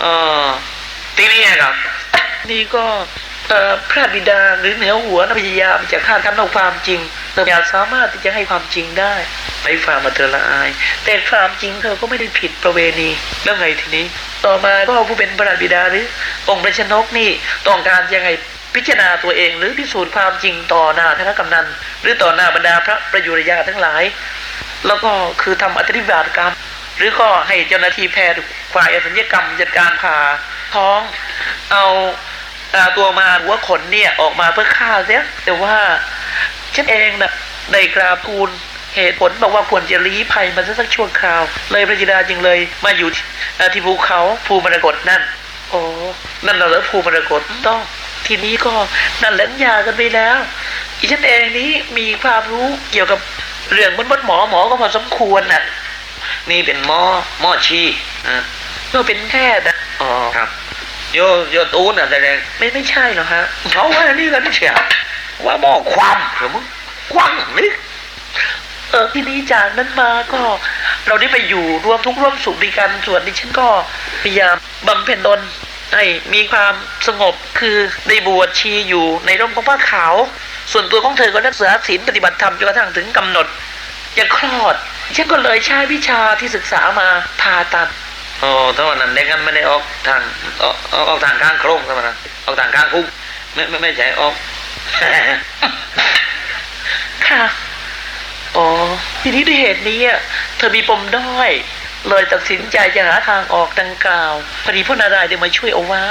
เออทีนี้ครับนี่ก็เอ่อพระบิดาหรือเหนือหัวนะพยายามจะคาดคั้นเอาความจริงแต่อยากสามารถที่จะให้ความจริงได้ไปฝ่ามาเธอละอาย แต่ความจริงเธอก็ไม่ได้ผิดประเวณีแล้วไงทีนี้ ต่อมาก็ผู้เป็นพระบิดาหรือองค์พระชนกนี่ต้องการยังไงพิจารณาตัวเองหรือพิสูจน์ความจริงต่อหน้าท่านกำนัน หรือต่อหน้าบรรดาพระประยุรญาทั้งหลาย แล้วก็คือทำอัตริบาตกรรม หรือก็ให้เจ้าหน้าที่แพทย์ฝ่ายอสัญญกรรมจัดการผ่าท้องเอาตัวมาหัวขนเนี่ยออกมาเพื่อฆ่าเสียแต่ว่าฉันเองนะ่ะได้กราบทูลเหตุผลบอกว่าควรจะลี้ภัยมันสักช่วงคราว เลยพระจิดาจึงเลยมาอยู่ที่ภูเขาภูมรกตนั่นโอ้นั่นน่ะเหรอภูมรกตต้องทีนี้ก็นั่นหละหย่ากันไปแล้ว อีฉันเองนี้มีความรู้เกี่ยวกับเรื่องบนบนหมอหมอก็พอสมควรน่ะ นี่เป็นหมอหมอชีอะก็เป็นแพทย์นะอ๋อครับโยโยตูนอะแสดงไม่ไม่ใช่หรอกฮะเขาว่านี่กันเชียวว่าหมอความเหรือมึงควังนี่เออทีนี้จากนั้นมาก็เราได้ไปอยู่รวมทุกข์ร่วมสุขด้วยกันส่วนดิฉันก็พยายามบำเพ็ญตนให้มีความสงบคือได้บวชชีอยู่ในร่มของผ้าขาว ส่วนตัวของเธอก็รักษาศีลปฏิบัติธรรมจนกระทั่งถึงกำหนดจะคลอด ฉันก็เลยใช้วิชาที่ศึกษามาผ่าตัดโอ้ถ้าวันนั้นเด็กกันไม่ได้ออกทางออกออกออกทางข้างโครงใช่ไหมนะออกทางข้างคุกไม่ไม่ไม่ใช่ออก ค่ะ อ๋อ ทีนี้ด้วยเหตุนี้อะเธอมีปมด้อย เลยตัดสินใจจะหาทางออกดังกล่าวพอดีพระนารายณ์ได้มาช่วยเอาไว้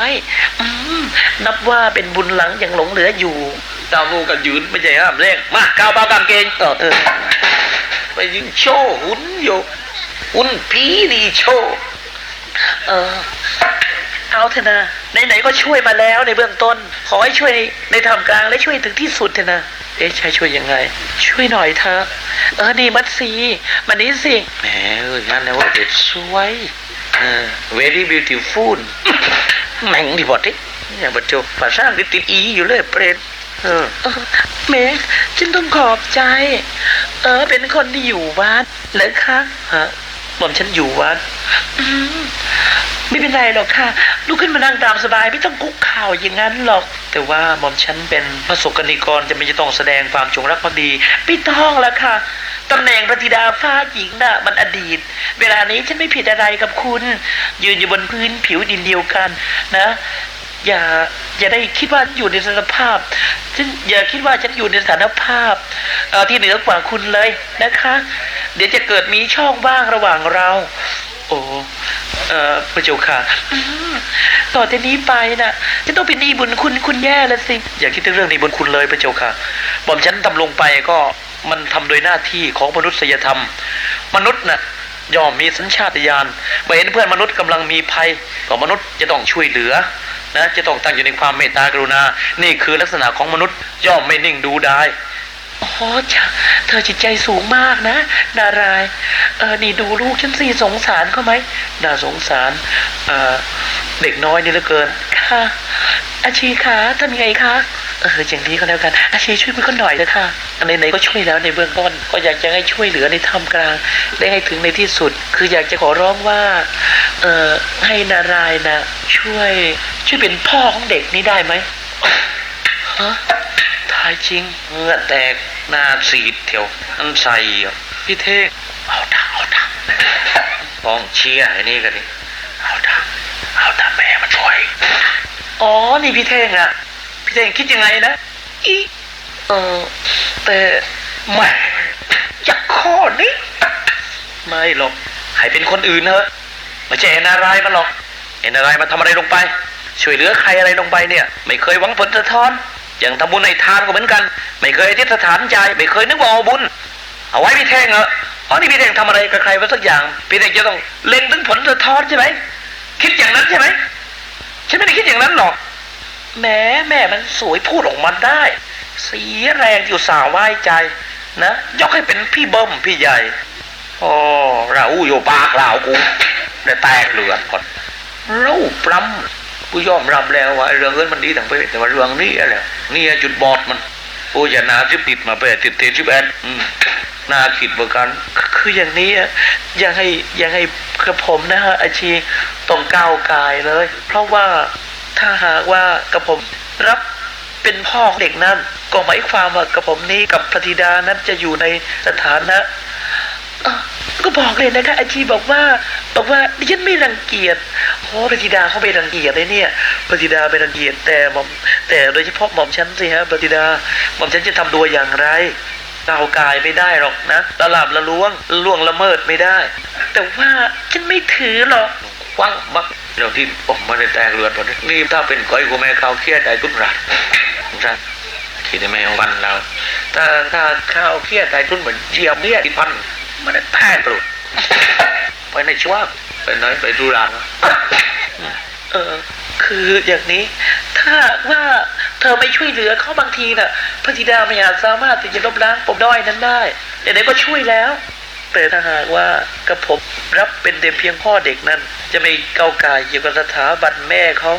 อืมนับว่าเป็นบุญหลังยังหลงเหลืออยู่ ดาวนูกันยืนไม่ใช่ห้ามเร่งมาก้าวปากางเกงเออเออไปยิงโชว์หุ่นอยู่หุ่นผีดีโชว์เออเอาเถอะนะไหนๆก็ช่วยมาแล้วในเบื้องต้น ขอให้ช่วยในในทำกลางและช่วยถึงที่สุดเถอะนะเอ๊ะใช่ช่วยยังไง ช่วยหน่อยเถอะเออนี่มัดสีมันนี้สิแหมเอองั้นนะว่าเด็ดสวยเออ very beautiful แม่งดีบอดดิอย่าบัดจบภาษาอังกฤษติดอีอยู่เลยเปรต เออเมกฉันต้องขอบใจ เออ เป็นคนที่อยู่วัดเหรอคะฮะหม่อมฉันอยู่วัดอืมไม่เป็นไรหรอกค่ะลุกขึ้นมานั่งตามสบายไม่ต้องคุกเข่าวอย่างนั้นหรอก แต่ว่าหม่อมฉันเป็นพระสกนิกรจะไม่จะต้องแสดงความจงรักภักดีไม่ต้องแล้วค่ะตำแหน่งพระธิดาฟ้าหญิงน่ะมันอดีต เวลานี้ฉันไม่ผิดอะไรกับคุณ ยืนอยู่บนพื้นผิวดินเดียวกันนะ อย่าอย่าได้คิดว่าอยู่ในสถานภาพฉันอย่าคิดว่าฉันอยู่ในสถานภาพอที่เหนือกว่าคุณเลยนะคะ เดี๋ยวจะเกิดมีช่องว่างระหว่างเรา โอ้เอ่อพระเจ้าค่ะต่อจากนี้ไปน่ะจะต้องเป็นหนี้บุญคุณคุณแย่แล้วสิ อย่าคิดถึงเรื่องหนี้บุญคุณเลยพระเจ้าค่ะบอมฉันทำลงไปก็มันทำโดยหน้าที่ของมนุษยธรรม มนุษย์น่ะย่อมมีสัญชาตญาณเมื่อเห็นเพื่อนมนุษย์กำลังมีภัยก็มนุษย์จะต้องช่วยเหลือ นะจะต้องตั้งอยู่ในความเมตตากรุณา นี่คือลักษณะของมนุษย์ย่อมไม่นิ่งดูได้ โอ้จ้ะเธอจิตใจสูงมากนะ นาราย เออ นี่ดูลูกฉันสิสงสารเขาไหม น่าสงสาร เออเด็กน้อยนี่เหลือเกิน ค่ะ อาชีคะทำยังไงคะ เอออย่างนี้ก็แล้วกัน อาชีช่วยมือเขาหน่อยนะคะอันไหนๆก็ช่วยแล้วในเบื้องต้น ก็อยากจะให้ช่วยเหลือในท่ามกลาง ได้ให้ถึงในที่สุด คืออยากจะขอร้องว่า เออให้นารายนะช่วย ช่วยเป็นพ่อของเด็กนี้ได้ไหมฮะ ชิงเงื่อแตกหน้าสีดเถียวอันใส่พี่เท่งเอาดังเอาดังฟ้องเชียร์ไอ้นี่กันดิเอาดังเอาดังแม่มาช่วยอ๋อนี่พี่เท่งอะพี่เท่งคิดยังไงนะอีเออแต่แม่จากข้อนี้ไม่หรอกให้เป็นคนอื่นเถอะไม่ใช่เอ็นารายมันหรอกเอ็นารายมันทำอะไรลงไป ช่วยเหลือใครอะไรลงไปเนี่ย ไม่เคยหวังผลสะท้อน อย่างทำบุญในทานก็เหมือนกัน ไม่เคยอธิษฐานใจ ไม่เคยนึกว่าเอาบุญ เอาไว้พี่เท่งเหรอเพราะนี่พี่เท่งทำอะไรกับใครไว้สักอย่าง พี่เท่งจะต้องเล็งถึงผลสะท้อนใช่ไหมคิดอย่างนั้นใช่ไหมฉันไม่ได้คิดอย่างนั้นหรอกแม่แม่มันสวยพูดออกมาได้ เสียแรงอยู่สาวไหว้ใจนะยกให้เป็นพี่เบิ้มพี่ใหญ่โอ้เราอยู่ปากเรากูได้แตกเหลือก่อนราปล้ำ กูยอมรับแล้วว่าเรื่องเงินมันดีต่างไปแต่ว่าเรื่องนี้อะไรนี่จุดบอดมันกูจะนาสิบติดมาไปติดติดสิบแอนน่าคิดเหมือนกัน คืออย่างนี้ยังให้ยังให้กระผมนะฮะอาชีต้องก้าวกายเลย เพราะว่าถ้าหากว่ากระผมรับเป็นพ่อของเด็กนั้นก็หมายความว่ากระผมนี้กับพระธิดานั้นจะอยู่ในสถานะ ก็บอกเลยนะคะอาชีบอกว่าบอกว่าดิฉันไม่รังเกียจโอ้พระธิดาเขาไม่รังเกียจเลยเนี่ยพระธิดาไม่รังเกียจแต่หม่อมแต่โดยเฉพาะหม่อมฉันสิฮะพระธิดาหม่อมฉันจะทำตัวอย่างไรก้ากายไม่ได้หรอกนะละลาบละล้วงล่วงละเมิดไม่ได้ แต่ว่าฉันไม่ถือหรอกควังบักเดี๋ยวที่ผมม่ได้แตกเลือดตอนนี้นี่ถ้าเป็นก้อยกูแม่ข้าวเครียดใจทุนรัดรัดคิดได้ไหมวันเราถ้าถ้าข้าวเครียดใจทุนเหมือนเจียมเนี่ยที่พัน ม่ได้แตกหรอกไปในช่วงไปไหนไปดูรันเออ คืออย่างนี้ ถ้าว่าเธอไม่ช่วยเหลือเขาบางทีน่ะ พระธิดาไม่อาจสามารถที่จะลบล้างปมด้อยนั้นได้แต่ไหนก็ช่วยแล้ว แต่ถ้าหากว่ากระผมรับเป็นแต่เพียงพ่อเด็กนั้น จะไม่เก้ากายเกี่ยวกับสถาบันแม่เขา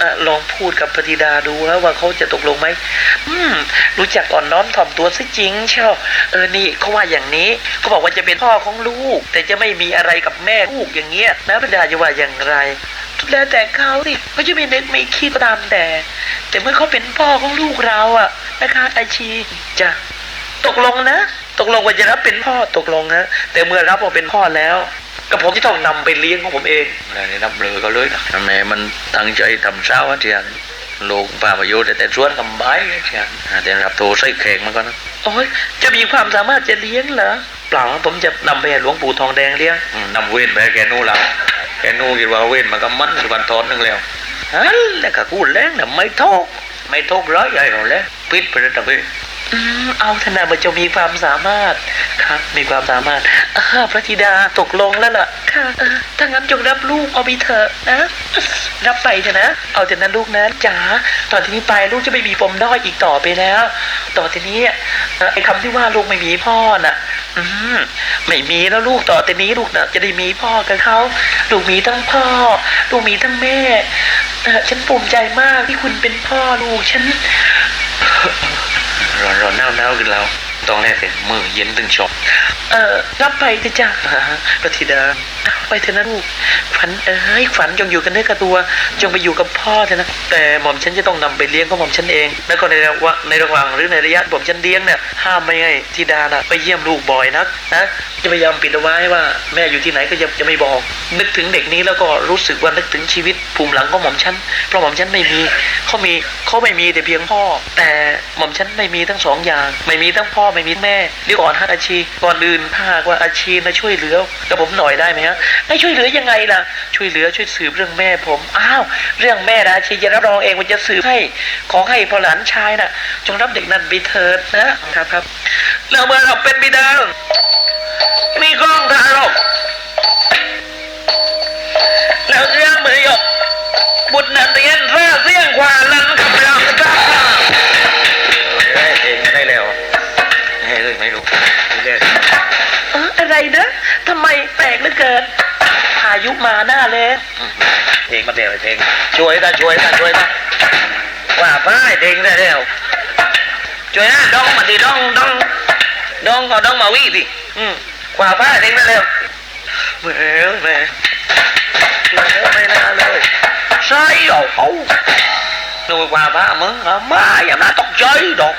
อลองพูดกับพระธิดาดูแล้วว่าเขาจะตกลงไหมอืม รู้จักอ่อนน้อมถ่อมตัวซะจริงเชียวเออนี่เขาว่าอย่างนี้เขาบอกว่าจะเป็นพ่อของลูก แต่จะไม่มีอะไรกับแม่ลูกอย่างเงี้ยนะพระธิดาจะว่าอย่างไรแล้วแต่เขาสิเขาจะไม่นึกไม่คิดก็ตามแต่ แต่เมื่อเขาเป็นพ่อของลูกเราอะนะคะอชีจะตกลงนะ ตกลงว่าจะรับเป็นพ่อตกลงนะแต่เมื่อรับว่าเป็นพ่อแล้ว ก็ผมจะต้องนำไปเลี้ยงของผมเองแล้วนี่นับเลยก็เลยนะแม่มันตั้งใจทำเช้าเทียนลูกป่าประโยชน์แต่ชวนกำไบเทียนแต่รับโทรใส่แขกมันก็นะโอ้ยจะมีความสามารถจะเลี้ยงเหรอเปล่าผมจะนำไปให้หลวงปู่ทองแดงเลี้ยงอืมนำเว้นไปให้แกนู่เราแกนู่คิดว่าเว้นมันก็มันคือวันทอนหนึงแล้วฮันแล้วก็กูแรงน่ะไม่โทกไม่โทกร้อยใหญ่หรอกแล้วปิดไปแล้วตะเว้ย อืมเอาธนามันจะมีความสามารถครับ มีความสามารถอ่าพระธิดาตกลงแล้วล่ะค่ะเออถ้างั้นจงรับลูกเอาไปเถอะนะรับไปเถอะนะ เอาเถอะนะลูกนะจ๋าต่อทีนี้ไปลูกจะไม่มีปมด้อยอีกต่อไปแล้ว ต่อทีนี้เอ่อไอ้คำที่ว่าลูกไม่มีพ่อน่ะ อืมไม่มีแล้วลูกต่อแต่นี้ลูกน่ะจะได้มีพ่อกับเขาลูกมีทั้งพ่อ ลูกมีทั้งแม่เออฉันภูมิใจมากที่คุณเป็นพ่อลูกฉัน ร้อนร้อนหนาวหนาวขึ้นแล้ว ต้องแลกเป็นมือเย็นถึงชอบเออรับไปเถอะจ้ะปฏิดาไปเถอะนะลูกฝันเอ้ยฝันจงอยู่กันเนื้อกับตัว จงไปอยู่กับพ่อเถอะนะแต่หม่อมฉันจะต้องนำไปเลี้ยงของหม่อมฉันเอง แล้วก็ในระหว่างในระหว่างหรือในระยะหม่อมฉันเลี้ยงเนี่ยห้ามไม่ให้ธิดาน่ะไปเยี่ยมลูกบ่อยนักนะจะพยายามปิดเอาไว้ว่า แม่อยู่ที่ไหนก็จะจะไม่บอก นึกถึงเด็กนี้แล้วก็รู้สึกว่านึกถึงชีวิตภูมิหลังของหม่อมฉันเพราะหม่อมฉันไม่มีเขามีเขาไม่มีแต่เพียงพ่อ แต่หม่อมฉันไม่มีทั้งสองอย่าง ไม่มีทั้งพ่อไม่มีแม่เดี๋ยวก่อนฮะอาชีก่อนอื่นถ้าหากว่าอาชีนะช่วยเหลือกับผมหน่อยได้ไหมฮะให้ช่วยเหลือยังไงล่ะ ช่วยเหลือช่วยสืบเรื่องแม่ผมอ้าวเรื่องแม่นะอาชีจะรับรองเองว่าจะสืบให้ขอให้พอหลานชายน่ะ จงรับเด็กนั้นไปเถิดนะครับครับแล้วเมื่อเราเป็นบิดามีกล้องถ่ายหรอกแล้วเรื่องมือหยกบุตรนันเรียนแท้เสียงกว่าลันกั ทำไมแปลกเหลือเกินพายุมาหน้าเลยเองมาเดี๋ยวเองช่วยกันช่วยกันช่วยกันว่าไปเองได้แล้วช่วยนะดองมาดิดองดองดองเอดองมาวิ่งดิอืมว่าป้าเองได้แล้วแหม่แม่แหม่ไม่น่าเลยใช่หรอเขาดูว่าป้ามึงมาอย่าน่าตกใจดอก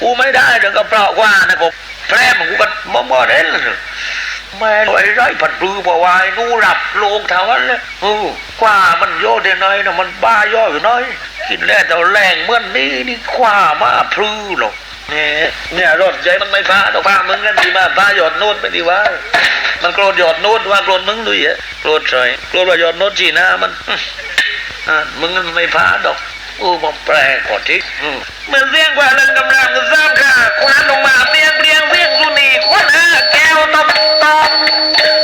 กูไม่ได้เดี๋ยวก็เพราะว่านะกูแพร่มึงกูก็บ่บ่เด่นเลย แม่ไอ้ไรผัดปลือบ่วายนู่รับโลงแถวนั้นเลยเออกว่ามันโยเดน้อยนะมันบ้าย่ออยู่น้อยกินแล้วแต่แรงเมื่อนนี้นี่ขว้ามาพลือหรอกเนี่ยเนี่ยรถใจมันไม่พาต้องพามึงกันดีมาพาหยอดโน้ตไปดีว่า มันโกรธหยอดโน้ตว่าโกรธมึงด้วยอะโกรธใช่โกรธว่าหยอดโน้ตจีหน้ามันอะมึงมันไม่พาดอกอู้มันแปลกกว่าที่อืมเหมือนเสียงกว่าเรื่องกำลังจะซ้ำค่ะคว้านลงมาเปรียง นีคว้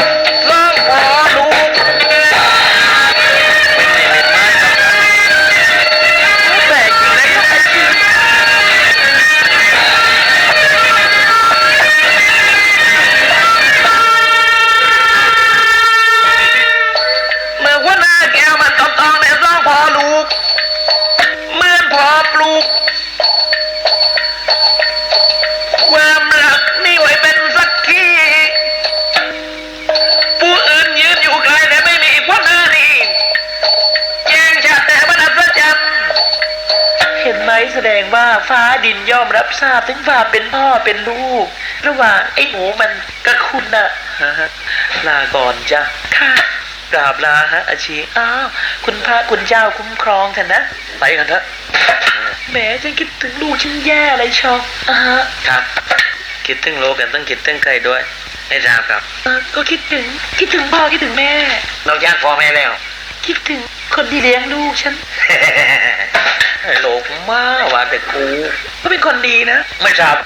แสดงว่าฟ้าดินย่อมรับทราบถึงความเป็นพ่อเป็นลูก ระหว่างไอ้หนูมันกับคุณน่ะฮะลาก่อนจ้ะค่ะกราบลาฮะอาชีอ้าวคุณพระคุณเจ้าคุ้มครองเถอะนะ ไปกันเถอะแหมฉันคิดถึงลูกฉันแย่เลยชอบอ่าฮะครับ คิดถึงโลกกันต้องคิดถึงใครด้วยไม่ทราบครับเออก็คิดถึงคิดถึงพ่อคิดถึงแม่นอกจากพ่อแม่แล้ว คิดถึง คนที่เลี้ยงลูกฉันไอ้โลกมาว่าแต่กูก็เป็นคนดีนะ ไม่ทราบ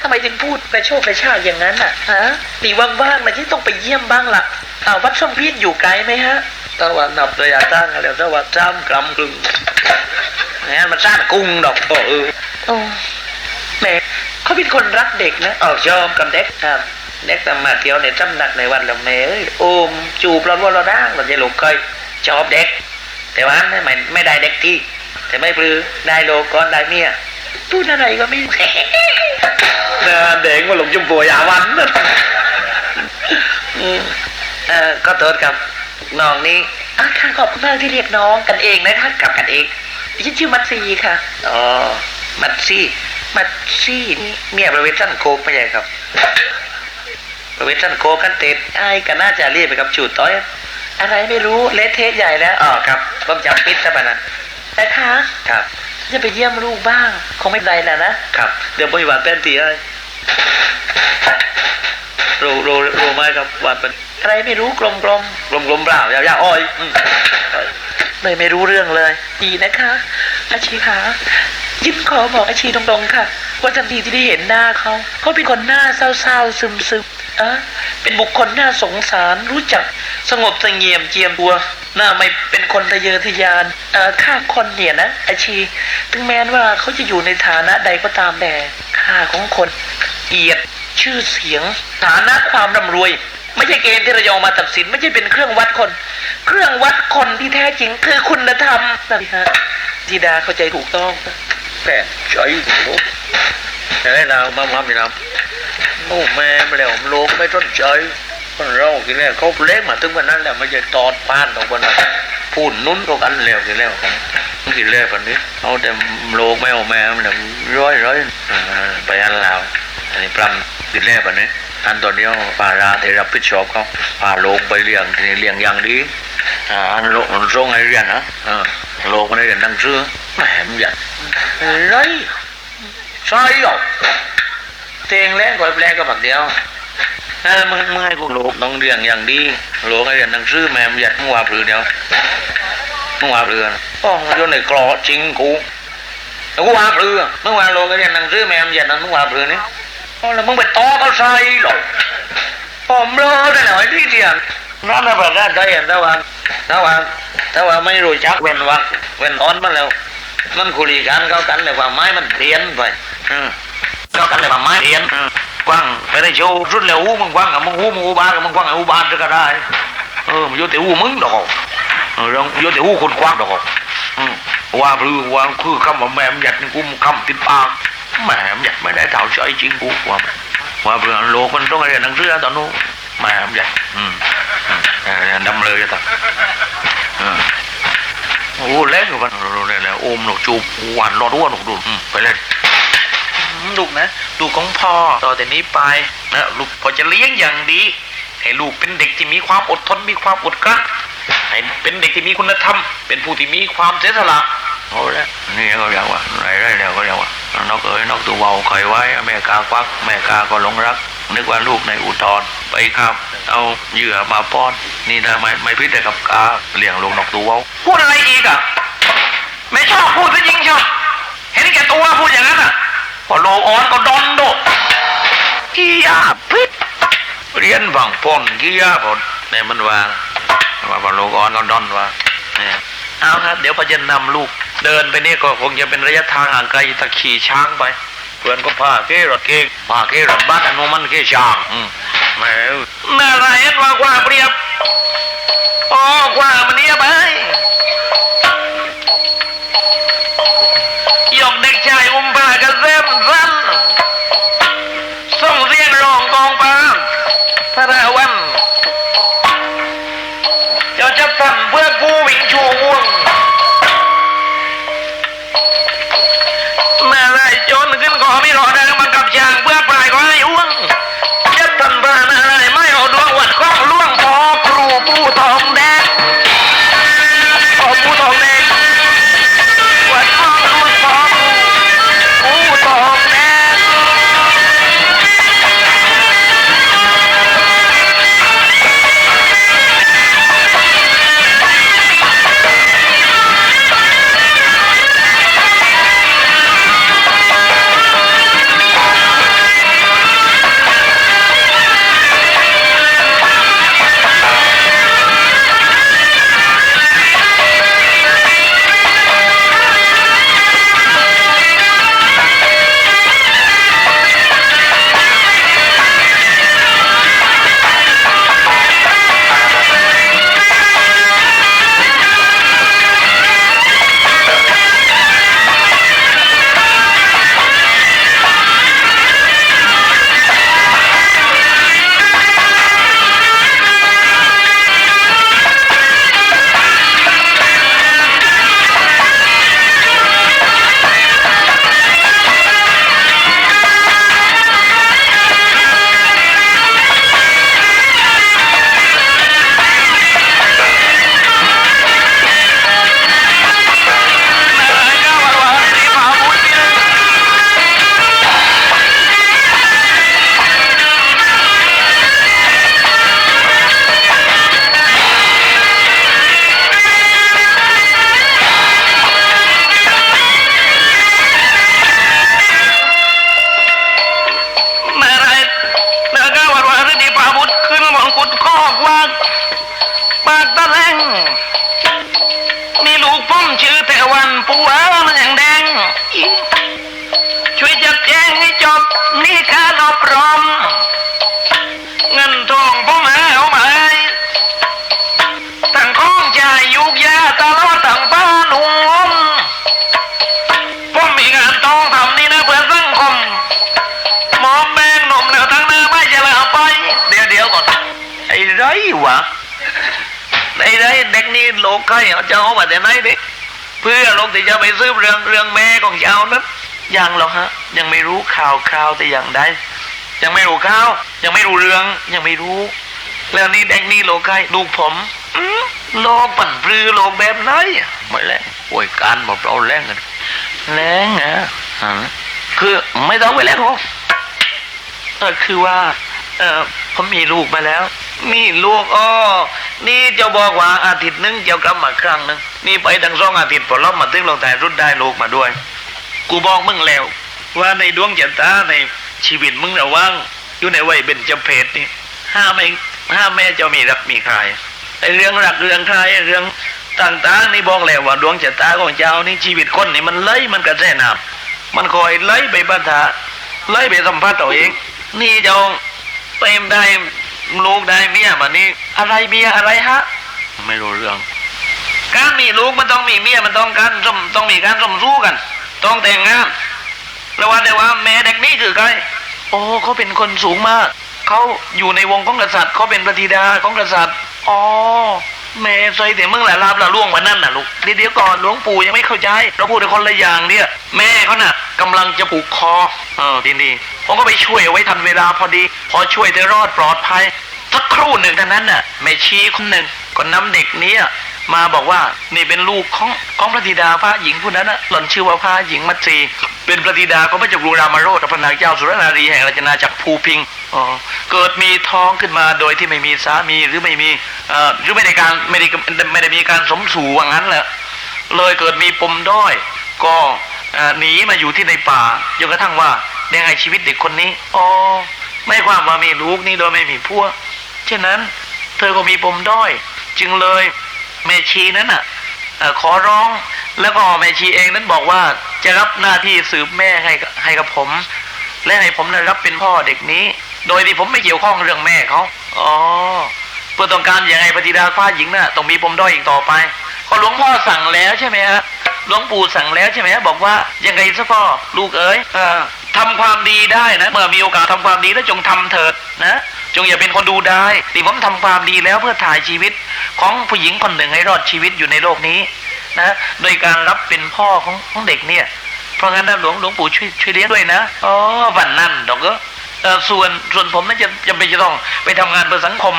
ทำไมถึงพูดกระโชกกระชากอย่างนั้นอะฮะตีว่างๆนะที่ต้องไปเยี่ยมบ้างล่ะอ้าววัดช่องพีดอยู่ไกลไหมฮะถ้าว่านับระยะทางกันแล้วถ้าว่าสามกรัมครึ่งงั้นมันสร้างกุ้งดอกโอ้เออโอ้แหมเขาเป็นคนรักเด็กนะออกชอบกับเด็กครับเด็กทำมาเที่ยวในตำหนักในวันละแม่เอ้ยโอมจูบเราว่าเราด่างเราจะลูกเคย ชอบเด็ก แต่ว่าไม่ไม่ได้เด็กที่ แต่ไม่ปลือได้โลกก่อนได้เมียพูดอะไรก็ไม่รู้น่เด็กว่าหลงจุ่มปัวยาวันนะเออก็โทษกับน้องนี้อะค่ะขอบคุณมากที่เรียกน้องกันเองนะคะกลับกันเองฉันชื่อมัตซีค่ะอ๋อมัดซี่มัตซีเมียประเวศสั้นโคกไม่ใช่ครับประเวศสั้นโคกันเต็ดไอ้ก็น่าจะเรียกไปกับจูดต้อย อะไรไม่รู้เละเทะใหญ่แล้วอ๋อครับผมจำปิดซะปะนั้นนะคะครับจะไปเยี่ยมลูกบ้าง คงไม่เป็นไรแล้วนะครับเดี๋ยวผมหวานแป้นตีให้รู้รู้รู้ไหมครับหวานเป็นอะไรไม่รู้กลมกลมกลมเปล่ายาวๆอ้อยอืมๆเลยไม่รู้เรื่องเลย ดีนะคะอาชีคะยิ้มขอบอกอาชีตรงๆค่ะ ว่าทันทีที่ได้เห็นหน้าเขาเขาเป็นคนหน้าเศร้าๆซึมๆ อะเป็นบุคคลน่าสงสารรู้จักสงบสงเงียมเจียมตัวหน้าไม่เป็นคนทะเยอทะยานเอ่าคนเนี่ยนะอาชี ถึงแม้ว่าเขาจะอยู่ในฐานะใดก็ตามแต่ค่าของคนเกียรติชื่อเสียง ฐานะความร่ำรวย ไม่ใช่เกณฑ์ที่เราจะเอามาตัดสิน ไม่ใช่เป็นเครื่องวัดคน เครื่องวัดคนที่แท้จริงคือคุณธรรมนะพี่ฮะจีดาเข้าใจถูกต้องแป้นใจโอ้เฮ้ยเรามามาพี่น้ำ โอ้แม่มาแล้วโลกไม่ต้นใจคนเรากินแล้วเขาเล็กมาถึงวันนั้นแล้วไม่ใช่ตอดพานตรงบนนั้นพูดนุ่นตรงกันแล้วกินแล้วกันกินแล้ววันนี้เอาแต่โลกไม่เอาแม่มันแบบร้อยร้อยไปอันลาวอันนี้ปรำกินแล้ววันนี้อันตัวเดียวปาราเทรับผิดชอบเขาพาโลกไปเลี้ยงทีนี้เลี้ยงอย่างดีอ่าอันโลกมันส่งให้เรียนนะโลกมันได้เรียนหนังสือแหมมันอยากไรใช่หรอ เตียงแรกกว่าแรกก็แบบเดียวเออมึงมึงให้กูโลกต้องเรียนอย่างดีโลกให้เรียนหนังสือแม่มันอยากมึงว่าปรือเดียวมึงว่าปรือนะอ๋อมันอยู่ในกรอจริงกูแล้วกูว่าปรือมึงว่าโลกให้เรียนหนังสือแม่มันอยากนั้นมึงว่าปรือนี่อ๋อแล้วมึงไปต่อเขาใส่หรอกผมรู้ได้หน่อยที่เดียวนั่นน่ะแบบนั้นได้เห็นแต่ว่าแต่ว่าแต่ว่าไม่รู้จักเว้นวักเว้นอ้อนมาแล้วมันคุยกันเข้ากันเลยว่าไม้มันเปลี่ยนไปอืม เข้ากันเลยว่าไม้เปลี่ยนอืมกว้างไปได้โชว์รุ่นแล้วอู้มึงกว้างกับมึงอู้มึงอู้บ้านกับมึงกว้างกับอู้บ้านก็ได้เออมันอยู่แต่อู้มึงดอกเออเรื่องอยู่แต่อู้คนกว้างดอกอืมว่าหรือว่าคือคำว่าแม่มหยัดนี่กูคำติดปากแม่มหยัดไม่ได้เท่าใจจริงกูว่าว่าเพื่อนโลกมันต้องเรียนหนังสือตอนนู้นแม่ผมใหญ่อืมอืมเออดำเลยจ้ะเออโอ้เล่นอยู่กันรู้เลยแล้วโอมหนูจูบหวานรอดอ้วนหนูดูอืมไปเล่น ลูกนะ ลูกของพ่อต่อแต่นี้ไปนะลูกพอจะเลี้ยงอย่างดี ให้ลูกเป็นเด็กที่มีความอดทนมีความอดกลั้นให้เป็นเด็กที่มีคุณธรรม เป็นผู้ที่มีความเสียสละโอ้แล้วนี่ก็เรียกว่าไรไรแล้วก็เรียกว่านกเอ๋ยนกตัวเบาคอยไว้แม่กาควักแม่กาก็หลงรัก นึกว่าลูกในอุทธรไปครับ เอาเหยื่อมาป้อน นี่นะไม่ไม่พิษแต่กับกาเลี้ยงลูกนกตัวเบาพูดอะไรอีกอะ ไม่ชอบพูดซะจริงเชอบ ยาพิษเรียนฝังป้นกี้ยาพอเนี่ยมันว่าว่าพอลูกอ่อนก็ดอนว่าเนี่ยเอาครับเดี๋ยวพอจะนำลูก เดินไปนี่ก็คงจะเป็นระยะทางห่างไกลตะขี่ช้างไปเพื่อนก็พาเกรถเก่งพาเกรถบัสอนุมันเก้ช่างอืมแม่น่าไรเอ็นว่ากว่าเปรียบอ๋อกว่ามันเนี้ยไปยกเด็กชายอุ้มผ้ากระเซ็มสั้น พระราวันเจ้าจะทำเพื่อผู้วิ่งชู ไรวะไอ้ไรเด็กนี่โลกใครเอาจะเอามาแต่ไหนดิเพื่อลงที่จะไปซื้อเรื่องเรื่องแม่ของเจ้านั้นยังหรอฮะ ยังไม่รู้ข่าวคราวแต่อย่างใดยังไม่รู้ข่าว ยังไม่รู้เรื่อง ยังไม่รู้ แล้วนี่เด็กนี่โลกใครลูกผมโลกปั่นปลือโลกแบบไหนอะไม่แรงโอ้ยการบอกเราแรงกันแรงอะคือไม่ต้องไปแรงหรอกคือว่า เออผมมีลูกมาแล้ว มีลูกอ้อนี่จะบอกว่าอาทิตย์หนึงเจ้ากลับมาครั้งหนึงนี่ไปทั้งสองอาทิตย์พอรอบมาถึงลงแต่รุ่นได้ลูกมาด้วย กูบอกมึงแล้ว ว่าในดวงชะตาในชีวิตมึงระวังอยู่ในวัยเบญจเพศนี่ห้ามไม่ห้ามแม่เจะมีรักมีใครไอเรื่องรักเรื่องใครเรื่องต่างๆนี่บอกแล้วว่าดวงชะตาของเจ้านี่ชีวิตคนนี่มันไหลมันกระแสน้ำมันคอยไหลไปบันทาไหลไปสัมผัสตัวเอง นี่เจ้า เต็มได้ลูกได้เมียมานี่อะไรเมียอะไรฮะ ไม่รู้เรื่อง การมีลูกมันต้องมีเมียมันต้องการสมต้องมีการสมสู้กัน ต้องแต่งงานแล้วว่าแต่ว่าแม่เด็กนี่คือใครโอ้เขาเป็นคนสูงมาก เขาอยู่ในวงของกษัตริย์เขาเป็นพระธิดาของกษัตริย์อ๋อ แม่ใส่แต่มึงแหละลาบละล่วงวันนั้นน่ะลูกเดี๋ยวก่อนหลวงปู่ยังไม่เข้าใจเราพูดในคนละอย่างเนี่ย แม่เขาน่ะกำลังจะผูกคอเออทีนี้ผมก็ไปช่วยเอาไว้ทันเวลาพอดี พอช่วยได้รอดปลอดภัยสักครู่หนึ่งเท่านั้นน่ะแม่ชี้คนหนึ่งก็นำเด็กเนี้ย มาบอกว่านี่เป็นลูกของของพระธิดาพระหญิงผู้นั้นนะหล่อนชื่อว่าพระหญิงมัตสีเป็นพระธิดาของพระเจ้ากรุรามโรธพระนางเจ้าสุรนารีแห่งราชนาจักรภูพิงอ๋อเกิดมีท้องขึ้นมาโดยที่ไม่มีสามีหรือไม่มีเอ่อหรือไม่ได้การไม่ได้ไม่ได้มีการสมสู่ว่างั้นแหละเลยเกิดมีปมด้อย ก็เอ่อหนีมาอยู่ที่ในป่าจนกระทั่งว่าได้ให้ชีวิตเด็กคนนี้อ๋อไม่ความว่ามีลูกนี่โดยไม่มีพวกเช่นนั้น เธอก็มีปมด้อย จึงเลย แม่ชีนั้นน่ะขอร้องแล้วก็แม่ชีเองนั้นบอกว่าจะรับหน้าที่สืบแม่ให้ให้กับผม และให้ผมรับเป็นพ่อเด็กนี้ โดยที่ผมไม่เกี่ยวข้องเรื่องแม่เขาอ๋อเพื่อต้องการอย่างไงปฏิดาฟ้าหญิงน่ะต้องมีปมด้อยอีกต่อไปก็หลวงพ่อสั่งแล้วใช่ไหมฮะหลวงปู่สั่งแล้วใช่ไหมฮะบอกว่ายังไงซะพ่อลูกเอ๋ยเอ่อ ทำความดีได้นะเมื่อมีโอกาสทำความดีแล้วจงทำเถิดนะจงอย่าเป็นคนดูได้ที่ผมทำความดีแล้วเพื่อถ่ายชีวิตของผู้หญิงคนหนึ่งให้รอดชีวิตอยู่ในโลกนี้นะโดยการรับเป็นพ่อของของเด็กเนี่ย เพราะงั้นนะหลวงหลวงปู่ช่วยช่วยเลี้ยงด้วยนะอ๋อวันนั้นดอกเออเออส่วนส่วนผมนั่นจะจำเป็นจะต้องไปทำงานเพื่อสังคม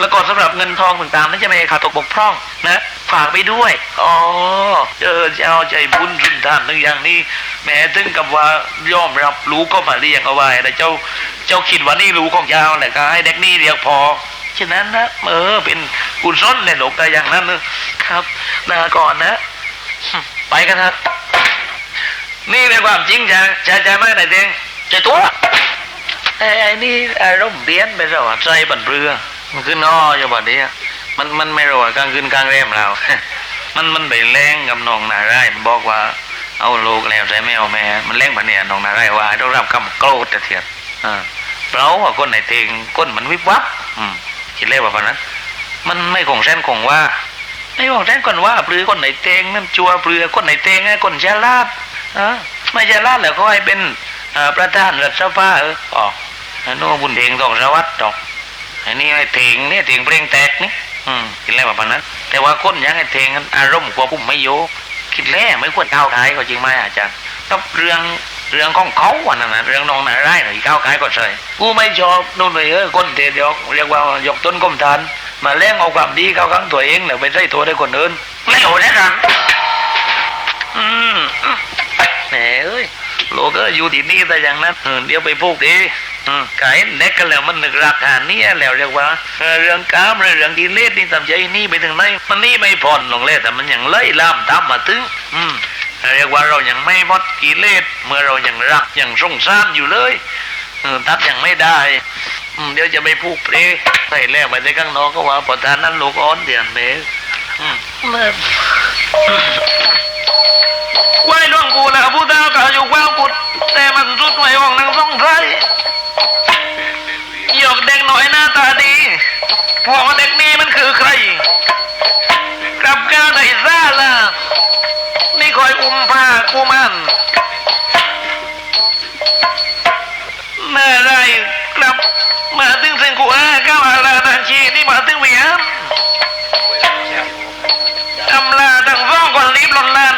แล้วก็สำหรับเงินทองต่างๆนั่นจะไม่ขาดตกบกพร่องนะ ฝากไปด้วย อ๋อเออเจ้าใจบุญสุนทานทั้งอย่างนี้ แม้ถึงกับว่ายอมรับรู้ก็มาเรียกเอาไว้แต่เจ้าเจ้าคิดว่านี่รู้ของเจ้าแหละก็ให้เด็กนี่เรียกพอฉะนั้นนะเออเป็นกุศลในโลกแต่อย่างนั้นนะครับลาก่อนนะ ไปกันเถอะนี่เป็นความจริงใช่ใช่ใช่ไหนเตงใจตัวไอ้ไอ้นี่อารมณ์เปลี่ยนไปแล้วใจบันเรือมันขึ้นอ้ออยู่บัดนี้อะมันมันไม่รู้กลางคืนกลางแรมเรา มันมันไปแรงกับน้องนายไร่มันบอกว่า เอาลูกแล้วใช่ไม่เอาแม่ มันแรงบันเนี่ยน้องนาไรว่าต้องรับคำโกรธเทียบอ่าเพราะว่าคนไหนเตงก้นมันวิบวับอืมคิดเลยว่าปานนั้น มันไม่คงเส้นคงว่าไม่บอกแจ้งก่อนว่าปลือคนไหนเตงนั่นจัวปลือคนไหนเตงไอ้คนชาลาดอะไม่ชาลาดแล้วก็ให้เป็นประธานรัฐสภาเอออ๋อไอ้โน่บุญเทงต้องสวัสดิ์ดอกไอ้นี่ไอ้เทงเนี่ยเทงเพลงแตกนี่อืมคิดแล้วว่าปานนั้น แต่ว่าคนยังไอ้เทงอารมณ์กว่าพุ่มไม่โย คิดแล้วไม่ควรก้าวท้ายก็จริงไหมอาจารย์กับเรื่องเรื่องของเขาวันนั้นนะเรื่องน้องนาไร่หน่อยก้าวท้ายก็ใช่กูไม่ชอบนู่นเลยเออคนเดียวเรียกว่ายกต้นก้มทาน มาแล้งเอาความดีเข้าข้างตัวเองแล้วไปใส่ตัวได้คนอื่นแล้วนะกันอืมแหมเอ้ยโลกก็อยู่ที่นี่แต่อย่างนั้นเออเดี๋ยวไปพูดดี อืมกายเน็กกันแล้วมันนึกราคาเนี้แล้วเรียกว่า เรื่องกามเรื่องกิเลสนี่ทำใจนี่ไปถึงไหนมันนี่ไม่ผ่อนลงเลยแต่มันยังไล่ล่ามตามมาถึง อืมเรียกว่าเรายังไม่หมดกิเลสเมื่อเรายังรักยังสงสารอยู่เลยตัดยังไม่ได้อืมเดี๋ยวจะไปพูดเพลใส่แล้วไปในข้างนอกก็ว่าประธานนั้นลูกอ่อนเดียนเมอื มเลิศไหวหลวงปู่แล้วผู้เฒ่าก็อยู่แววกุดแต่มันสุดไว้ของนางสงไทยหยอกเด็กหน่อยหน้าตาดีพอเด็กนี้มันคือใครกลับก้าวได้ซ่าล่ะนี่คอยอุ้มผ้ากูมันเมื่อไรกลับมาถึงเส้นกูอาก้าวอาลานาชีนี่มาถึงเว சொல்ல